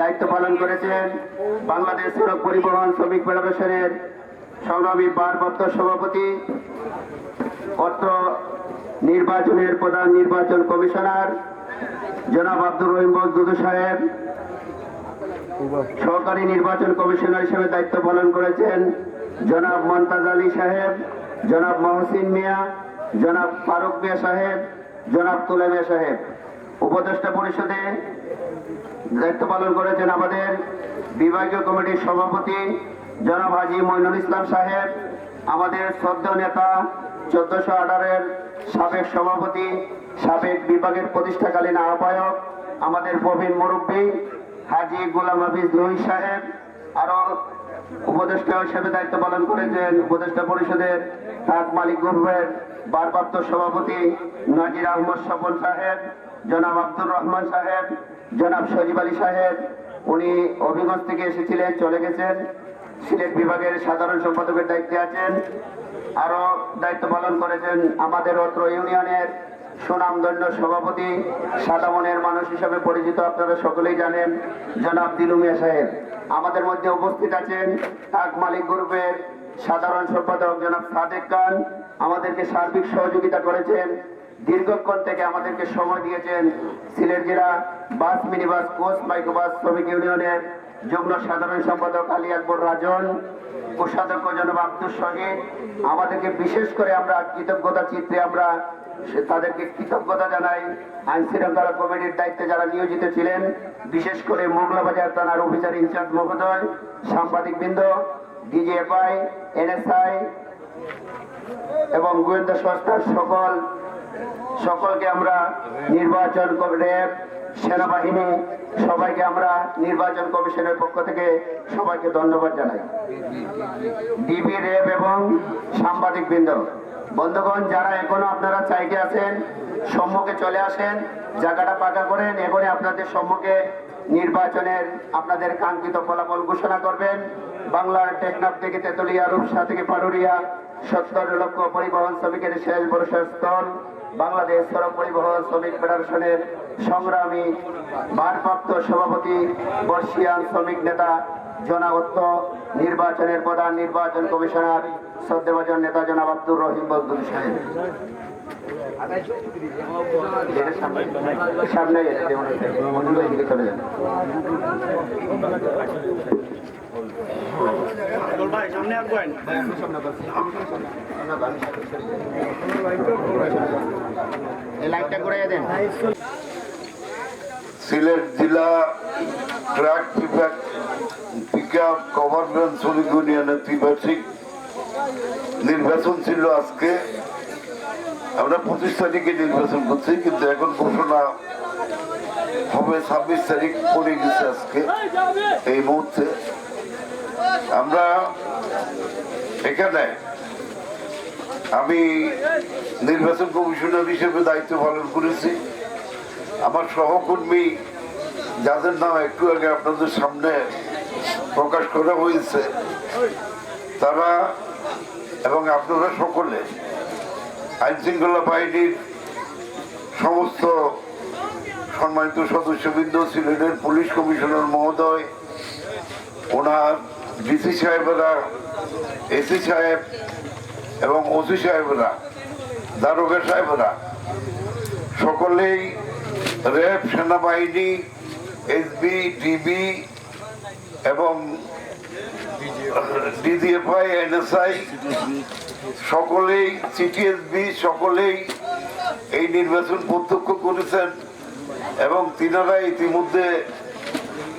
দায়িত্ব পালন করেছেন বাংলাদেশ সড়ক পরিবহন শ্রমিক ফেডারেশনের সংগ্রামী ভারপ্রাপ্ত সভাপতি অত্র নির্বাচনের প্রধান নির্বাচন কমিশনার জনাব আব্দুর রহিম বজদুদু সাহেব, সহকারী নির্বাচন কমিশনার হিসেবে দায়িত্ব পালন করেছেন জনাব মন্তাজ আলী সাহেব, জনাব মহসিন মিয়া, জনাব ফারুক মিয়া সাহেব, জনাব তুলে মিয়া সাহেব। উপদেষ্টা পরিষদে দায়িত্ব পালন করেছেন আমাদের বিভাগীয় কমিটির সভাপতি জনাব হাজি মইনুল ইসলাম সাহেব, আমাদের শ্রদ্ধেয় নেতা চোদ্দশো আঠারের সাবেক সভাপতি, সাবেক বিভাগের প্রতিষ্ঠাকালীন আহ্বায়ক, আমাদের প্রবীণ মুরব্বী হাজি গোলাম হাফিজ লোহি সাহেব আরও উপদেষ্টা হিসেবে দায়িত্ব পালন করেছেন উপদেষ্টা পরিষদের তাক মালিক গ্রুপের ভারপ্রাপ্ত সভাপতি নাজির আহমদ সফল সাহেব, জনাব আব্দুর রহমান সাহেব জনাব সজিব আলী সাহেব, উনি অভিগঞ্জ থেকে এসেছিলেন, চলে গেছেন। সিলেট বিভাগের সাধারণ সম্পাদকের দায়িত্বে আছেন। আরও দায়িত্ব পালন করেছেন আমাদের অত্র ইউনিয়নের সুনামধন্য সভাপতি সাদা মনের মানুষ হিসেবে পরিচিত আপনারা সকলেই জানেন, জনাব দিলুমিয়া সাহেব। আমাদের মধ্যে উপস্থিত আছেন তাক মালিক গ্রুপের সাধারণ সম্পাদক জনাব সাদেক খান। আমাদেরকে সার্বিক সহযোগিতা করেছেন। দীর্ঘক্ষণ থেকে আমাদেরকে সময় দিয়েছেন সিলেট জেলা বাস, মিনিবাস, কোচ, মাইক্রোবাস, শ্রমিক ইউনিয়নের যুগ্ম সাধারণ সম্পাদক আলী আকবর রাজন, কোষাধ্যক্ষ জনাব আব্দুল শহীদ। আমাদেরকে বিশেষ করে আমরা কৃতজ্ঞতা চিত্রে আমরা তাদেরকে কৃতজ্ঞতা জানাই। আইন শৃঙ্খলা কমিটির দায়িত্বে যারা নিয়োজিত ছিলেন, বিশেষ করে মোগলাবাজার থানার অফিসার ইনচার্জ মহোদয় সাংবাদিক বৃন্দ ডিজিএফআই এনএসআই এবং গোয়েন্দা সংস্থার সকল সকলকে আমরা নির্বাচন র্যাব সেনাবাহিনী, সবাইকে আমরা নির্বাচন কমিশনের পক্ষ থেকে সবাইকে ধন্যবাদ জানাই। ডিবি র্যাব এবং সাংবাদিক বৃন্দ, বন্ধুগণ, যারা এখনও আপনারা চাইতে আছেন, সম্মুখে চলে আসেন, জায়গাটা পাকা করেন এখনই আপনাদের সম্মুখে নির্বাচনের আপনাদের কাঙ্ক্ষিত ফলাফল ঘোষণা করবেন। বাংলার টেকনাফ থেকে তেতুলিয়া, রূপসা থেকে পাড়ুরিয়া সত্তর লক্ষ পরিবহন শ্রমিকের শেষ ভরসার স্থল বাংলাদেশ সড়ক পরিবহন শ্রমিক ফেডারেশনের সংগ্রামী ভারপ্রাপ্ত সভাপতি বর্ষিয়ান শ্রমিক নেতা জনাগত নির্বাচনের প্রধান নির্বাচন কমিশনার শ্রদ্ধেভাজন নেতা জনাব আব্দুর রহিম বজদুল সাহেব সামনে চলে যান সিলেট জেলা ট্রাক বিভাগ পিক আপ গভর্নমেন্ট শ্রমিক ইউনিয়নের ত্রিবার্ষিক নির্বাচন ছিল আজকে। আমরা পঁচিশ তারিখে নির্বাচন করছি, কিন্তু এখন ঘোষণা হবে ছাব্বিশ তারিখ পড়ে গেছে আজকে এই মুহূর্তে। আমরা এখানে আমি নির্বাচন কমিশনার হিসেবে দায়িত্ব পালন করেছি। আমার সহকর্মী যাদের নাম একটু আগে আপনাদের সামনে প্রকাশ করা হয়েছে, তারা এবং আপনারা সকলে আইন শৃঙ্খলা বাহিনীর সমস্ত সম্মানিত সদস্যবৃন্দ, সিলেটের পুলিশ কমিশনার মহোদয়, ওনার ডিসি সাহেবরা, এসি সাহেব এবং ওসি সাহেবরা, দারোগা সাহেবরা, সকলেই র্যাব, সেনাবাহিনী এসবি টিবি এবং ডিজিএফআই এনএসআই সকলেই সিটিএসবি সকলেই এই নির্বাচন প্রত্যক্ষ করেছেন এবং তিনারা ইতিমধ্যে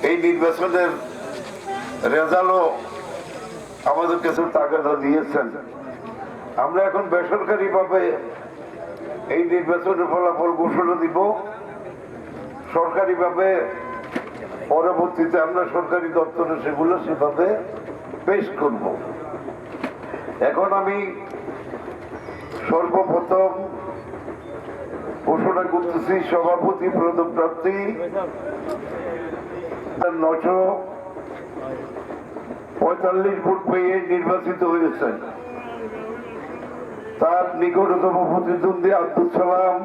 এই নির্বাচনের রেজাল্টও আমাদের কাছে তাগাদা দিয়েছেন। আমরা এখন বেসরকারিভাবে এই নির্বাচনের ফলাফল ঘোষণা দিব। সরকারিভাবে, পরবর্তীতে আমরা সরকারি দপ্তরে সেগুলো সেভাবে পেশ করব। এখন আমি সর্বপ্রথম ঘোষণা করতেছি, সভাপতি পদপ্রার্থী নশো পঁয়তাল্লিশ ভোট পেয়ে নির্বাচিত হয়েছেন। তার নিকটতম প্রতিদ্বন্দ্বী আব্দুল সালাম,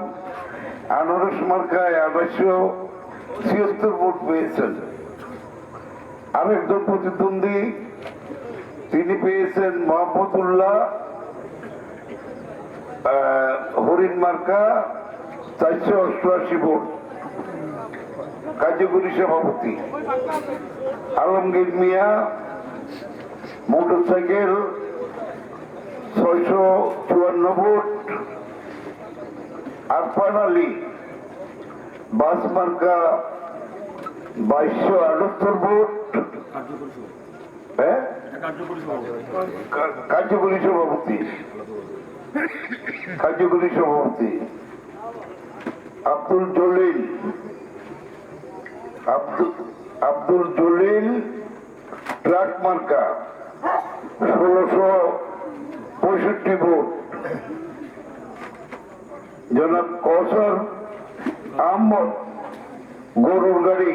আনারস মার্কায় আড়াইশো ছিয়াত্তর ভোট পেয়েছেন। আরেকজন প্রতিদ্বন্দ্বী তিনি পেয়েছেন মোহাম্মদুল্লাহ হরিণ মার্কা, চারশো অষ্টআশি ভোট। কার্যকরী সভাপতি। আলমগীর মিয়া মোটরসাইকেল ছয়শো চুয়ান্ন ভোট আরফান আলী বাস মার্কা বাইশশো আটাত্তর ভোট। হ্যাঁ? কার্যকরী সভাপতি। কার্যকরী সভাপতি। আব্দুল জলিল। আব্দুল আব্দুল জলিল ট্রাক মার্কা। ষোলোশো পঁয়ষট্টি ভোট। জনাব কৌসর আহমদ গরুর গাড়ি,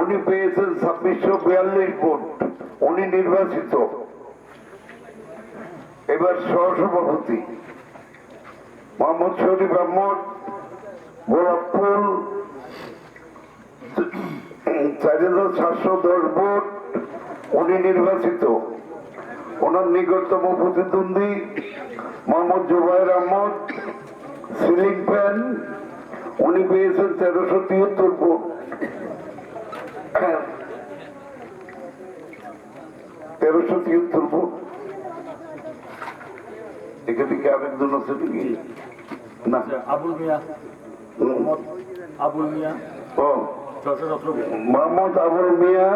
উনি পেয়েছেন ছাব্বিশশো বিয়াল্লিশ ভোট। উনি নির্বাচিত। এবার সহসভাপতি, মোহাম্মদ শরীফ আহমদ গোলাপপুর চার হাজার সাতশো দশ ভোট উনি নির্বাচিত ওনার নিকটতম প্রতিদ্বন্দ্বী মোহাম্মদ জুবাইর আহমদ সিলিং ফ্যান উনি পেয়েছেন তেরোশো তিয়াত্তর ভোট। তেরোশো তিয়াত্তর ভোট। এখানে কি আরেকজন আছে নাকি? না। আবুল মিয়া আবুল মিয়া ও। মোহাম্মদ আবুল মিয়া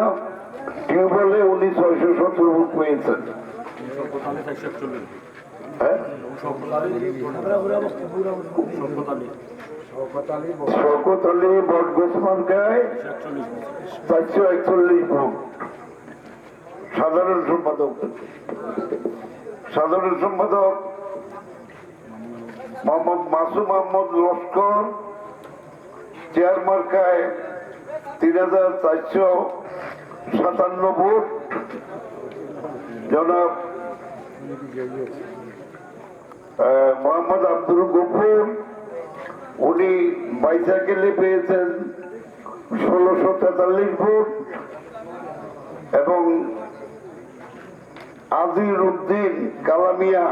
টিউবওয়েলে উনি ছয়শো সত্তর ভোট পেয়েছেন। হ্যাঁ? সাধারণ সম্পাদক। সাধারণ সম্পাদক মোহাম্মদ মাসুম আহমদ লস্কর চেয়ার মার্কায় তিন হাজার চারশো সাতান্ন ভোট জনাব মোহাম্মদ আব্দুল গফুর, উনি বাইসাইকেলে পেয়েছেন ষোলোশো তেতাল্লিশ ভোট এবং আজির উদ্দিন কালামিয়া,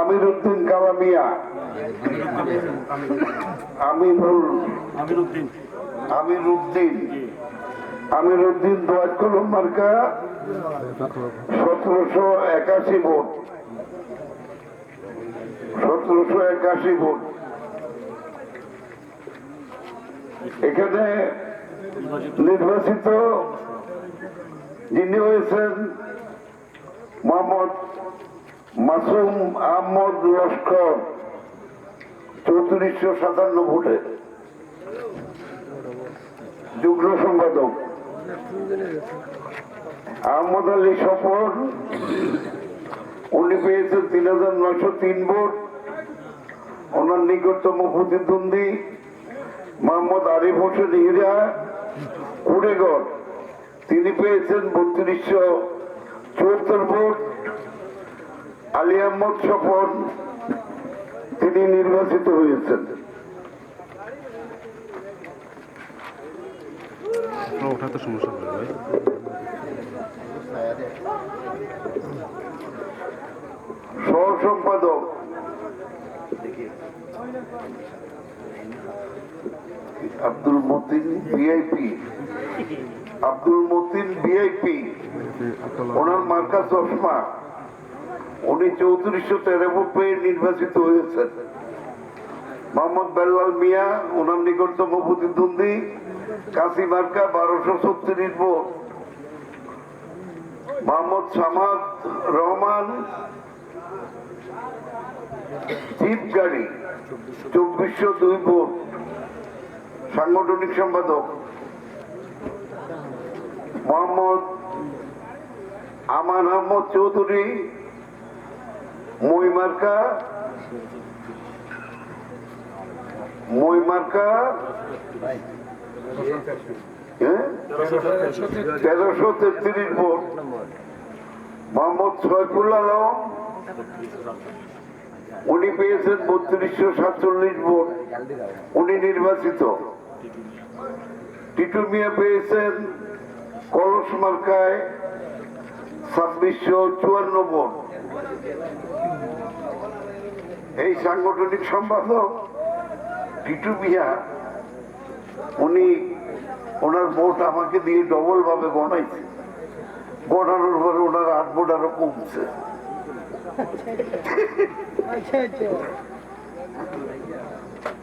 আমির উদ্দিন কালামিয়া, আমিরুল আমির উদ্দিন আমির উদ্দিন আমির উদ্দিন দোয়াজ মার্কা সতেরোশো একাশি ভোট। সতেরোশো একাশি ভোট। এখানে নির্বাচিত যিনি হয়েছেন মোহাম্মদ মাসুম আহমদ লস্কর, চৌত্রিশশো সাতান্ন ভোটে। যুগ্ম সম্পাদক। আহমদ আলী স্বপন উনি পেয়েছেন তিন হাজার নয়শো তিন ভোট। ওনার নিকটতম প্রতিদ্বন্দ্বী মোহাম্মদ আরিফ হোসেন হিরা কুড়েগড়। তিনি পেয়েছেন বত্রিশশো চুয়াত্তর ভোট। আলী আহমদ স্বপন তিনি নির্বাচিত হয়েছেন। ওঠা তো সমস্যা হবে ভাই। সহ সম্পাদক। আব্দুল মতিন ভিআইপি আব্দুল মতিন ভিআইপি ওনার মার্কা চশমা। উনি চৌত্রিশশো তেরো নির্বাচিত হয়েছেন। মোহাম্মদ বেল্লাল মিয়া ওনার নিকটতম প্রতিদ্বন্দ্বী। কাসি মার্কা বারোশো ছত্রিশ ভোট। মোহাম্মদ সামাদ রহমান জিপ গাড়ি, চব্বিশশো দুই ভোট। সাংগঠনিক সম্পাদক, মোহাম্মদ আমান আহমদ চৌধুরী মইমার্কা মইমার্কা তেরোশো তেত্রিশ ভোট। মোহাম্মদ সৈফুল আলম, উনি পেয়েছেন বত্রিশশো সাতচল্লিশ ভোট। উনি নির্বাচিত। টিটু মিয়া পেয়েছেন কলস মার্কায় ছাব্বিশশো চুয়ান্ন ভোট। এই সাংগঠনিক সম্পাদক টিটু মিয়া উনি ওনার ভোট আমাকে দিয়ে ডবল ভাবে গণাইছে। গণানোর পরে ওনার আট ভোট আরও কমছে।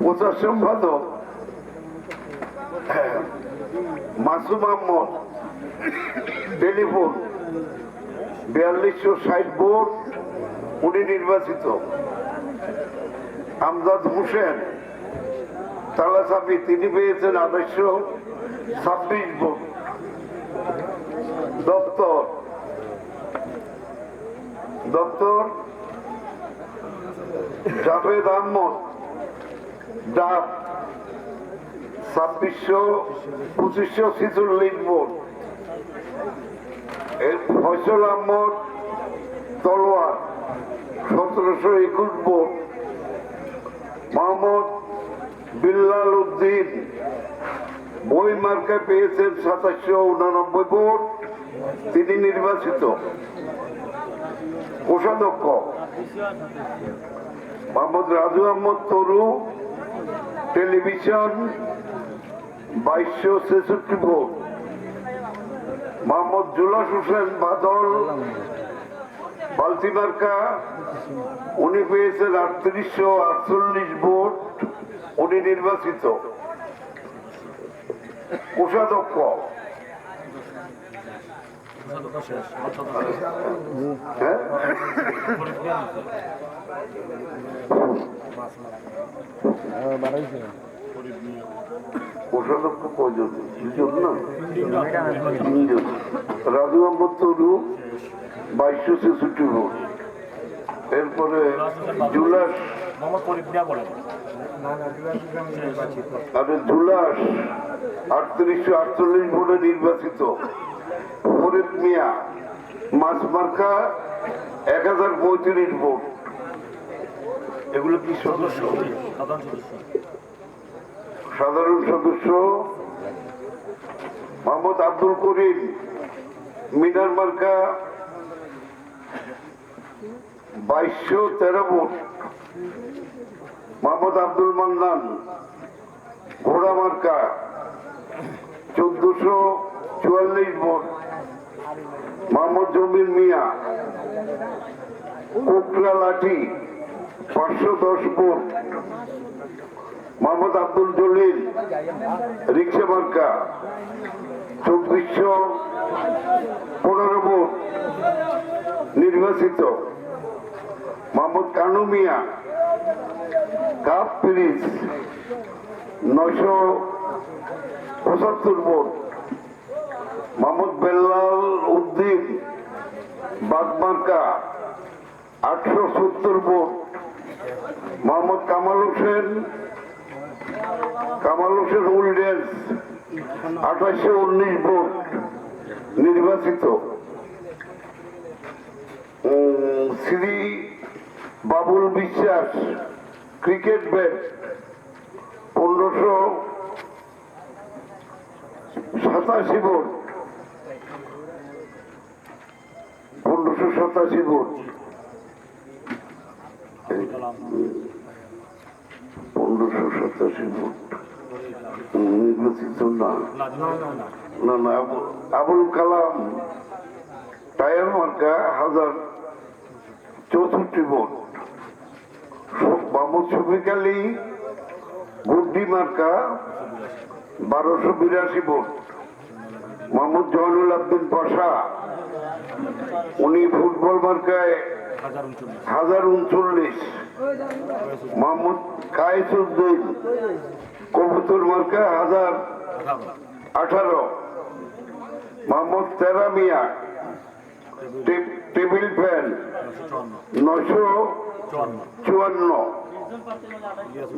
প্রচার সম্পাদক, মাসুম আহমদ, টেলিফোন, বিয়াল্লিশশো ষাট ভোট উনি নির্বাচিত। আমজাদ হোসেন তালাসাপি তিনি পেয়েছেন আদর্শ ছাব্বিশ ভোট। দপ্তর। দপ্তর। জাভেদ আহমদ ডাব ছাব্বিশশো পঁচিশশো ছিচল্লিশ ভোট। ফসল আহমদ, তলোয়ার, সতেরোশো একুশ ভোট। মোহাম্মদ বিল্লাল উদ্দিন, বই মার্কায় পেয়েছেন সাতাশশো উনানব্বই ভোট। তিনি নির্বাচিত। কোষাধ্যক্ষ, মোহাম্মদ রাজু আহমদ তরু, টেলিভিশন বাইশশো ছেষট্টি ভোট। মোহাম্মদ জুলাস হোসেন বাদল বালতিমার্কা উনি পেয়েছেন আটত্রিশশো আটচল্লিশ ভোট। উনি নির্বাচিত। কোষাধ্যক্ষ। হ্যাঁ? রাজু তরু বাইশশো ছেষট্টি ভোট। এরপরে জুলাস আর জুলাস আটত্রিশশো আটচল্লিশ ভোটে নির্বাচিত। ফরিদ মিয়া, মাছ মার্কা, এক হাজার পঁয়ত্রিশ ভোট। এগুলো কি সদস্য? সাধারণ সদস্য মোহাম্মদ আব্দুল করিম, মিনার মার্কা, বাইশশো তেরো ভোট। মোহাম্মদ আব্দুল মান্নান, ঘোড়া মার্কা, চোদ্দশো চুয়াল্লিশ ভোট মোহাম্মদ জমির মিয়া কোকরা লাঠি, পাঁচশো দশ ভোট মোহাম্মদ আব্দুল জলিল, রিক্সা মার্কা, চব্বিশশো পনেরো ভোট নির্বাচিত। মোহাম্মদ কানু মিয়া কাপ পিরিজ নয়শো পঁচাত্তর ভোট। মোহাম্মদ বেল্লাল উদ্দিন বাগমার্কা আটশো সত্তর ভোট। মোহাম্মদ কামাল হোসেন কামাল হোসেন উল্ডেন্স আঠাশশো উনিশ ভোট নির্বাচিত। শ্রী বাবুল বিশ্বাস ক্রিকেট ব্যাট পনেরোশো সাতাশি ভোট পনেরোশো সাতাশি ভোট পনেরোশো সাতাশি ভোট নির্বাচিত না। না না, আবু- আবুল কালাম টায়ার মার্কা হাজার চৌষট্টি ভোট মোহাম্মদ শফিক আলী মার্কা বারোশো বিরাশি ভোট। মোহাম্মদ জয়নুল আব্দিন পাশা, উনি ফুটবল মার্কায় হাজার উনচল্লিশ। মোহাম্মদ কায়েসুদ্দিন কবুতর মার্কা হাজার আঠারো। মোহাম্মদ তেরামিয়া টেবিল ফ্যান নশো চুয়ান্ন।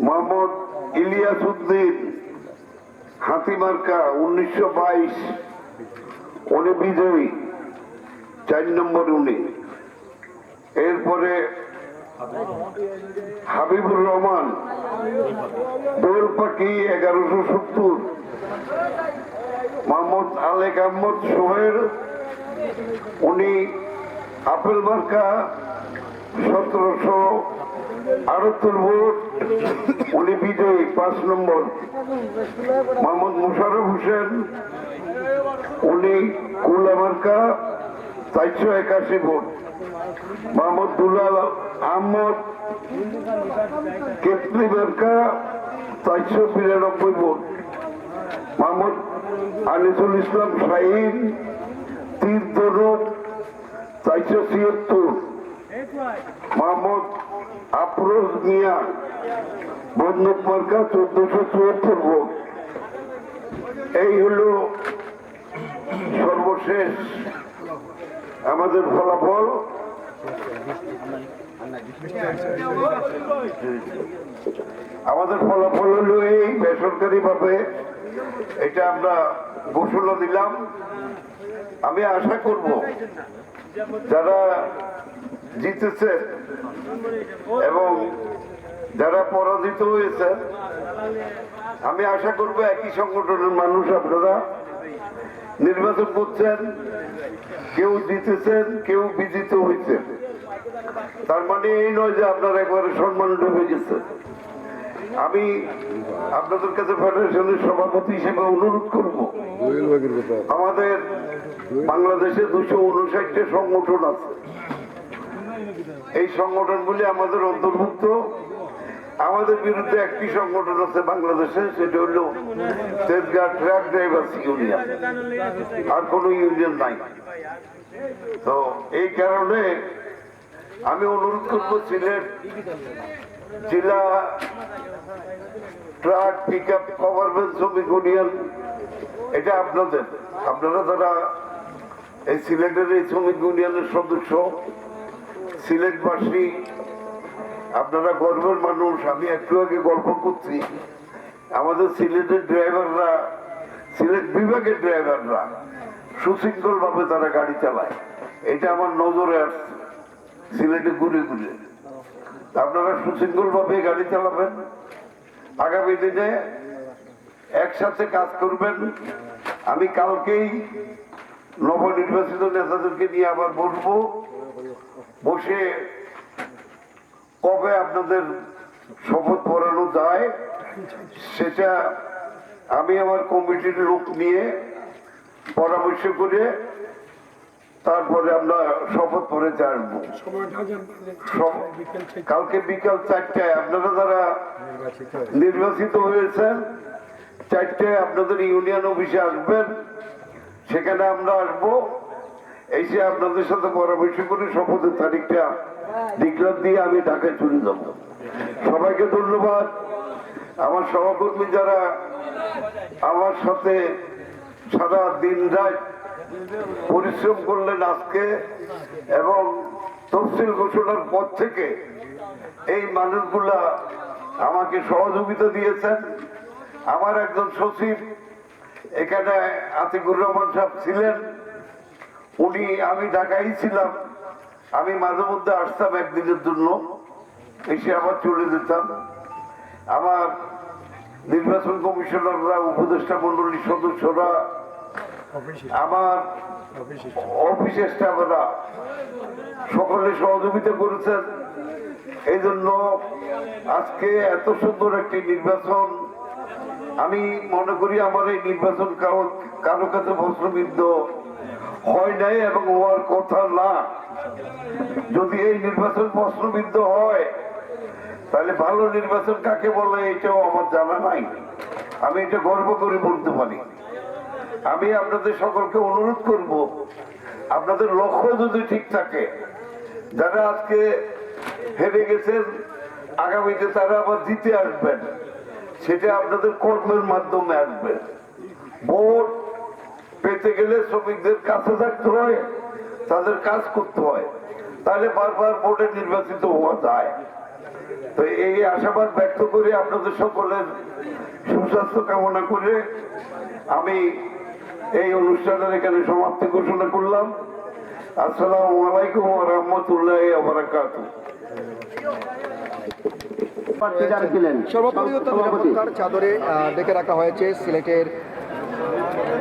মোহাম্মদ ইলিয়াস উদ্দিন হাতিমার্কা উনিশশো বাইশ। উনি বিজয়ী, চার নম্বর উনি। এরপরে হাবিবুর রহমান দোল পাখি এগারোশো সত্তর। মোহাম্মদ আলেক আহমদ সোহেল, উনি আপেল মার্কা সতেরোশো আটাত্তর ভোট, উনি বিজয়ী, পাঁচ নম্বর। মোহাম্মদ মুশারফ হোসেন, উনি কুলা মার্কা, চারশো একাশি ভোট। মোহাম্মদ দুলাল আহমদ, কেতলি মার্কা, চারশো বিরানব্বই ভোট। মোহাম্মদ আনিসুল ইসলাম শাহিন তীর ধনুক চারশো ছিয়াত্তর। মোহাম্মদ আফরোজ মিয়া বন্দুক মার্কা চোদ্দশো চুয়াত্তর ভোট এই হলো সর্বশেষ আমাদের ফলাফল। আমাদের ফলাফল হলো এই বেসরকারি ভাবে এটা আমরা ঘোষণা দিলাম। আমি আশা করব যারা জিতেছে এবং যারা পরাজিত হয়েছে আমি আশা করব একই সংগঠনের মানুষ আপনারা নির্বাচন করছেন কেউ জিতেছেন কেউ বিজিত হয়েছেন তার মানে এই নয় যে আপনার একবারে সম্মান ডুবে গেছে। আমি আপনাদের কাছে ফেডারেশনের সভাপতি হিসেবে অনুরোধ করব আমাদের বাংলাদেশে দুশো উনষাটটা সংগঠন আছে। এই সংগঠনগুলি আমাদের অন্তর্ভুক্ত। আমাদের বিরুদ্ধে একটি সংগঠন আছে বাংলাদেশে, সেটা হলো তেজগাঁ ট্রাক ড্রাইভার্স ইউনিয়ন আর কোনো ইউনিয়ন নাই। তো এই কারণে আমি অনুরোধ করব সিলেট জেলা ট্রাক পিক আপ গভর্নমেন্ট শ্রমিক ইউনিয়ন এটা আপনাদের। আপনারা যারা এই সিলেটের এই শ্রমিক ইউনিয়নের সদস্য সিলেটবাসী আপনারা গর্বের মানুষ, আমি একটু আগে গল্প করছি। আমাদের সিলেটের ড্রাইভাররা, সিলেট বিভাগের ড্রাইভাররা সুশৃঙ্খল ভাবে তারা গাড়ি চালায়। এটা আমার নজরে আসছে, সিলেটে ঘুরে ঘুরে। আপনারা সুশৃঙ্খল ভাবে গাড়ি চালাবেন। আগামী দিনে একসাথে কাজ করবেন। আমি কালকেই নবনির্বাচিত নেতাদেরকে নিয়ে আবার বসবো বসে কবে আপনাদের শপথ পড়ানো যায়, সেটা আমি আমার কমিটির লোক নিয়ে পরামর্শ করে তারপরে আমরা শপথ পরে জানব। কালকে বিকাল চারটায় আপনারা যারা নির্বাচিত হয়েছেন, চারটায় আপনাদের ইউনিয়ন অফিসে আসবেন, সেখানে আমরা আসব। এসে আপনাদের সাথে পরামর্শ করে শপথের তারিখটা ডিক্লার দিয়ে আমি ঢাকায় চলে যাব। সবাইকে ধন্যবাদ। আমার সহকর্মী যারা আমার সাথে সারা দিন রাত পরিশ্রম করলেন আজকে এবং তফসিল ঘোষণার পর থেকে এই মানুষগুলা আমাকে সহযোগিতা দিয়েছেন। আমার একজন সচিব এখানে আতিকুর রহমান সাহেব ছিলেন। উনি, আমি ঢাকায় ছিলাম। আমি মাঝে মধ্যে আসতাম একদিনের জন্য, এসে আবার চলে যেতাম। আমার নির্বাচন কমিশনাররা, উপদেষ্টা মন্ডলীর সদস্যরা, আমার অফিস স্টাফরা সকলে সহযোগিতা করেছেন। এই জন্য আজকে এত সুন্দর একটি নির্বাচন, আমি মনে করি আমার এই নির্বাচন কারও কারও কাছে প্রশ্নবিদ্ধ হয় নাই এবং হওয়ার কথা না। যদি এই নির্বাচন প্রশ্নবিদ্ধ হয়, তাহলে ভালো নির্বাচন কাকে বলে এটাও আমার জানা নাই। আমি এটা গর্ব করে বলতে পারি। আমি আপনাদের সকলকে অনুরোধ করব, আপনাদের লক্ষ্য যদি ঠিক থাকে, যারা আজকে হেরে গেছেন, আগামীতে তারা আবার জিতে আসবেন, সেটা আপনাদের কর্মের মাধ্যমে আসবে। ভোট পেতে গেলে শ্রমিকদের কাছে থাকতে হয় তাদের কাজ করতে হয়। তাহলে বারবার ভোটে নির্বাচিত হওয়া যায়। তো এই আশাবাদ ব্যক্ত করে আপনাদের সকলের সুস্বাস্থ্য কামনা করে আমি এই অনুষ্ঠানের এখানে সমাপ্তি ঘোষণা করলাম। আসসালামু আলাইকুম রহমতুল্লাহ আবরাকাত চাদরে ডেকে রাখা হয়েছে সিলেটের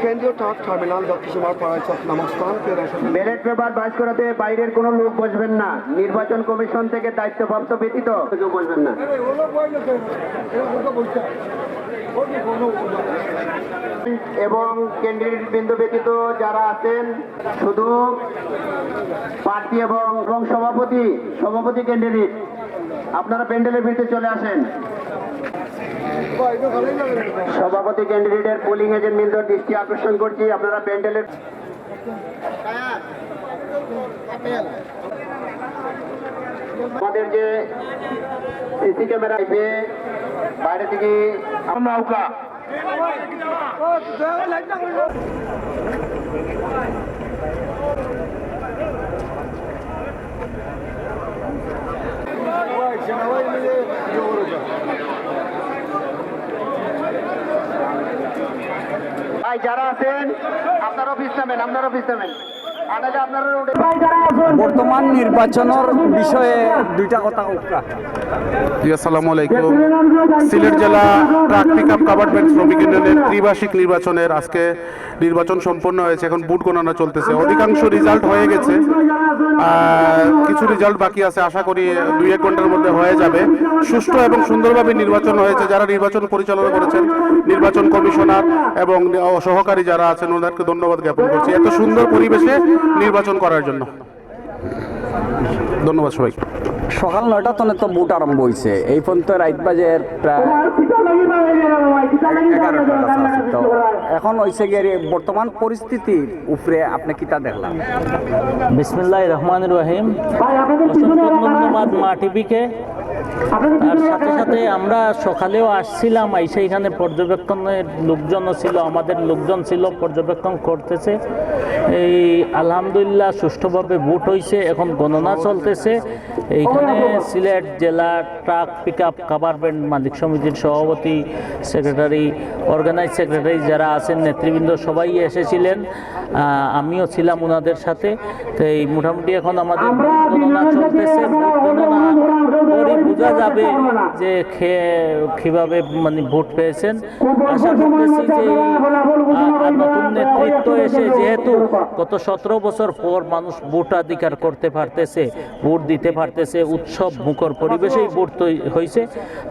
কেন্দ্রীয় ট্রাক টার্মিনাল দক্ষিণমার পাড়ায় নামস্থান পেরাশন ব্যালট পেপার বাজ করাতে বাইরের কোনো লোক বসবেন না। নির্বাচন কমিশন থেকে দায়িত্বপ্রাপ্ত ব্যতীত কেউ বসবেন না। এবং কেন্দ্রীয় বিন্দু ব্যতীত যারা আছেন, শুধু এবং এবং সভাপতি সভাপতি ক্যান্ডিডেট আপনারা প্যান্ডেলের ভিতরে চলে আসেন। সভাপতি ক্যান্ডিডেটের পোলিং এজেন্ট বিন্দুর দৃষ্টি আকর্ষণ করছি। আপনারা প্যান্ডেলের আমাদের যে সিসি ক্যামেরা বাইরে থেকে নৌকা ভাই যারা আছেন আপনার অফিস নামেন আপনার অফিস নামেন। বর্তমান নির্বাচনের বিষয়ে দুইটা কথা জি আসসালামু আলাইকুম। সিলেট জেলা ট্রাক পিক আপ গভর্নমেন্ট শ্রমিক ইউনিয়নের ত্রিবার্ষিক নির্বাচনের আজকে নির্বাচন সম্পন্ন হয়েছে। এখন বুট গণনা চলতেছে। অধিকাংশ রেজাল্ট হয়ে গেছে। কিছু রেজাল্ট বাকি আছে, আশা করি দুই এক ঘণ্টার মধ্যে হয়ে যাবে। সুষ্ঠু এবং সুন্দরভাবে নির্বাচন হয়েছে, যারা নির্বাচন পরিচালনা করেছেন, নির্বাচন কমিশনার এবং সহকারী যারা আছেন, ওনাদেরকে ধন্যবাদ জ্ঞাপন করছি। এত সুন্দর পরিবেশে নির্বাচন করার জন্য। ধন্যবাদ সবাইকে। সকাল নয়টা তনে তো বুট আরম্ভ হয়েছে এই পর্যন্ত রাইত বাজে প্রায় তো এখন হয়েছে গিয়ে বর্তমান পরিস্থিতির উপরে আপনি কিতা দেখলাম? বিসমিল্লাহ রহমান রহিম। ধন্যবাদ মা টিভিকে। আর সাথে সাথে আমরা সকালেও আসছিলাম আইসা এখানে পর্যবেক্ষণের লোকজনও ছিল আমাদের লোকজন ছিল পর্যবেক্ষণ করতেছে। এই আলহামদুলিল্লাহ সুষ্ঠুভাবে ভোট হয়েছে এখন গণনা চলতেছে। এইখানে সিলেট জেলা ট্রাক পিক আপ কাভারমেন্ট মালিক সমিতির সভাপতি সেক্রেটারি অর্গানাইজ সেক্রেটারি যারা আছেন নেতৃবৃন্দ সবাই এসেছিলেন। আমিও ছিলাম ওনাদের সাথে। তো এই মোটামুটি এখন আমাদের গণনা চলতেছে। গণনা বোঝা যাবে যে কীভাবে মানে ভোট পেয়েছেন। আশা করতেছি যে নতুন নেতৃত্ব এসে যেহেতু গত সতেরো বছর পর মানুষ ভোটাধিকার করতে পারতেছে, ভোট দিতে পারতেছে, উৎসব মুখর পরিবেশেই ভোট হয়েছে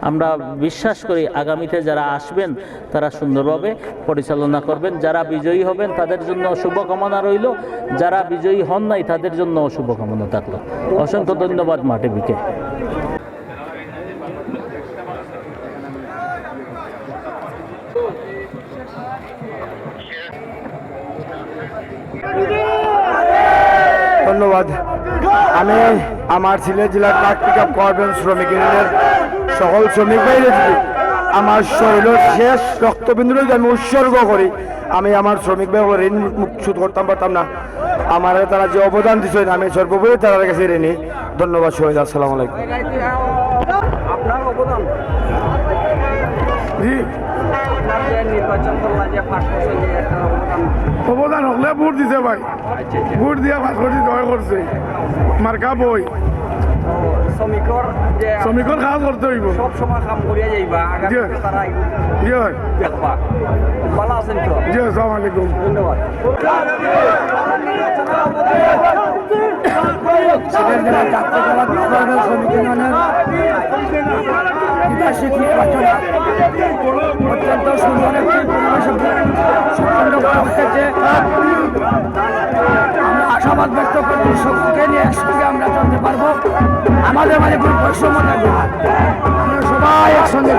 আমরা বিশ্বাস করি আগামীতে যারা আসবেন, তারা সুন্দরভাবে পরিচালনা করবেন। যারা বিজয়ী হবেন, তাদের জন্য শুভকামনা রইল। যারা বিজয়ী হন নাই, তাদের জন্য শুভকামনা থাকল। অসংখ্য ধন্যবাদ মাটিভিকে ধন্যবাদ। আমি আমার সিলেট জেলার ট্রাক পিক আপ করবেন শ্রমিক ইউনিয়নের সকল শ্রমিক বাইরে আমার শরীরের শেষ রক্তবিন্দুরে যদি আমি উৎসর্গ করি আমি আমার শ্রমিক ভাই ঋণ শোধ করতাম পারতাম না। আমার তারা যে অবদান দিচ্ছে আমি সর্বোপরি তাদের কাছে ঋণী ধন্যবাদ শহীদ আসসালামু আলাইকুম। আপনার অবদান। নির্বাচন করলেন যে পাঁচ বছর একটা অবদান। অবদান হলে ভোট দিছে ভাই। ভোট দিয়া পাঁচ কোটি জয় করছে। মার্কা বই। শ্রমিকর যে শ্রমিকের কাজ করতে হইব সব সময় কাম করিয়া যাইবা আগামী। তারা জি দেখবা ভালো আছেন তো জি আসসালামু আলাইকুম ধন্যবাদ সিলেট জেলার শ্রমিক অত্যন্ত সুন্দর একটি পরিবেশে সম্পন্ন করা হয়েছে আশাবাদ ব্যক্ত করছি সকলকে নিয়ে একসঙ্গে আমরা চলতে পারব। আমাদের মাঝে কোনো বৈষম্য থাকবে। আমরা সবাই একসঙ্গে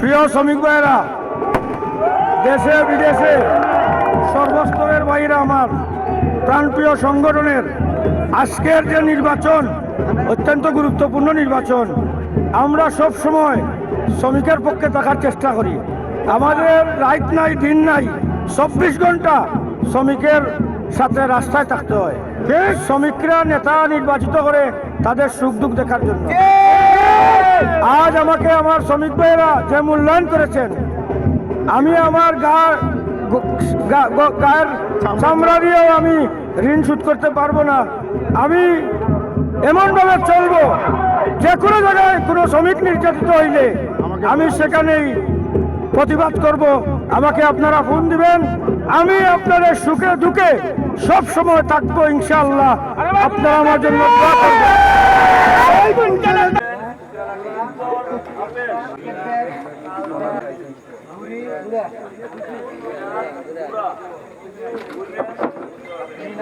প্রিয় শ্রমিক ভাইয়েরা, দেশে বিদেশে সর্বস্তরের বাইরে আমার, প্রাণপ্রিয় সংগঠনের আজকের যে নির্বাচন, অত্যন্ত গুরুত্বপূর্ণ নির্বাচন, আমরা সব সময় শ্রমিকের পক্ষে থাকার চেষ্টা করি। আমাদের রাইট নাই, দিন নাই, চব্বিশ ঘণ্টা শ্রমিকের সাথে রাস্তায় থাকতে হয়। শ্রমিকরা নেতা নির্বাচিত করে তাদের সুখ দুঃখ দেখার জন্য। আজ আমাকে আমার শ্রমিক ভাইয়েরা যে মূল্যায়ন করেছেন, আমি আমার গা গায়ের চামড়া দিয়েও আমি ঋণ শোধ করতে পারব না। আমি এমনভাবে চলবো, যে কোনো জায়গায় কোনো শ্রমিক নির্যাতিত হইলে আমি সেখানেই প্রতিবাদ করব। আমাকে আপনারা ফোন দিবেন। আমি আপনাদের সুখে দুঃখে সব সময় থাকব ইনশাল্লাহ আপনারা আমার জন্য